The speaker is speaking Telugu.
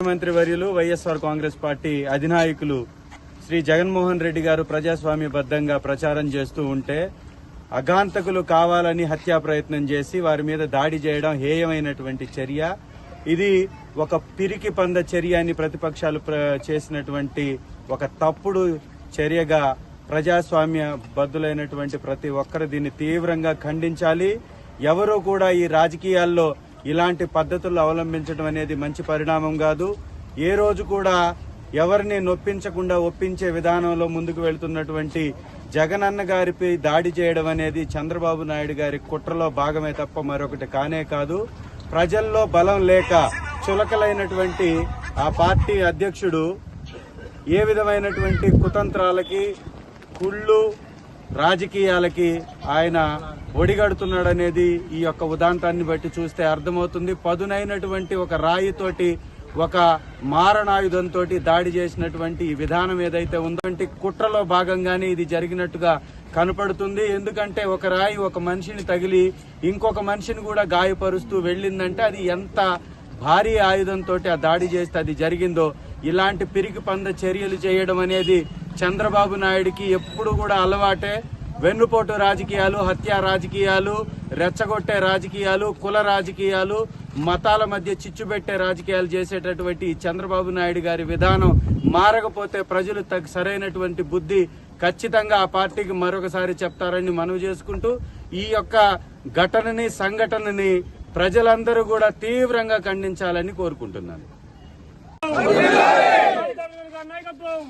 ముఖ్యమంత్రి వర్యులు వైఎస్ఆర్ కాంగ్రెస్ పార్టీ అధినాయకులు శ్రీ జగన్మోహన్ రెడ్డి గారు ప్రజాస్వామ్యబద్ధంగా ప్రచారం చేస్తూ ఉంటే అగాంతకులు కావాలని హత్యా ప్రయత్నం చేసి వారి మీద దాడి చేయడం హేయమైనటువంటి చర్య. ఇది ఒక పిరికి పంద చర్య అని ప్రతిపక్షాలు చేసినటువంటి ఒక తప్పుడు చర్యగా ప్రజాస్వామ్య బద్దులైనటువంటి ప్రతి ఒక్కరు దీన్ని తీవ్రంగా ఖండించాలి. ఎవరూ కూడా ఈ రాజకీయాల్లో ఇలాంటి పద్ధతులు అవలంబించడం అనేది మంచి పరిణామం కాదు. ఏ రోజు కూడా ఎవరిని నొప్పించకుండా ఒప్పించే విధానంలో ముందుకు వెళ్తున్నటువంటి జగనన్న గారిపై దాడి చేయడం అనేది చంద్రబాబు నాయుడు గారి కుట్రలో భాగమే తప్ప మరొకటి కానే కాదు. ప్రజల్లో బలం లేక చులకలైనటువంటి ఆ పార్టీ అధ్యక్షుడు ఏ విధమైనటువంటి కుతంత్రాలకి కుళ్ళు రాజకీయాలకి ఆయన ఒడిగడుతున్నాడనేది ఈ యొక్క ఉదాంతాన్ని బట్టి చూస్తే అర్థమవుతుంది. పదునైనటువంటి ఒక రాయితోటి ఒక మారణాయుధంతో దాడి చేసినటువంటి విధానం ఏదైతే ఉందో అంటే కుట్రలో భాగంగానే ఇది జరిగినట్టుగా కనపడుతుంది. ఎందుకంటే ఒక రాయి ఒక మనిషిని తగిలి ఇంకొక మనిషిని కూడా గాయపరుస్తూ వెళ్ళిందంటే అది ఎంత భారీ ఆయుధంతో ఆ దాడి చేస్తే అది జరిగిందో ఇలాంటి పిరికి పంద చర్యలు చేయడం అనేది చంద్రబాబు నాయుడికి ఎప్పుడు కూడా అలవాటే. వెన్నుపోటు రాజకీయాలు హత్యా రాజకీయాలు రెచ్చగొట్టే రాజకీయాలు కుల రాజకీయాలు మతాల మధ్య చిచ్చుపెట్టే రాజకీయాలు చేసేటటువంటి చంద్రబాబు నాయుడు గారి విధానం మారకపోతే ప్రజలు తగ్గ సరైనటువంటి బుద్ధి ఖచ్చితంగా ఆ పార్టీకి మరొకసారి చెప్తారని మనవి చేసుకుంటూ ఈ యొక్క ఘటనని సంఘటనని ప్రజలందరూ కూడా తీవ్రంగా ఖండించాలని కోరుకుంటున్నాను. నాయకత్వం!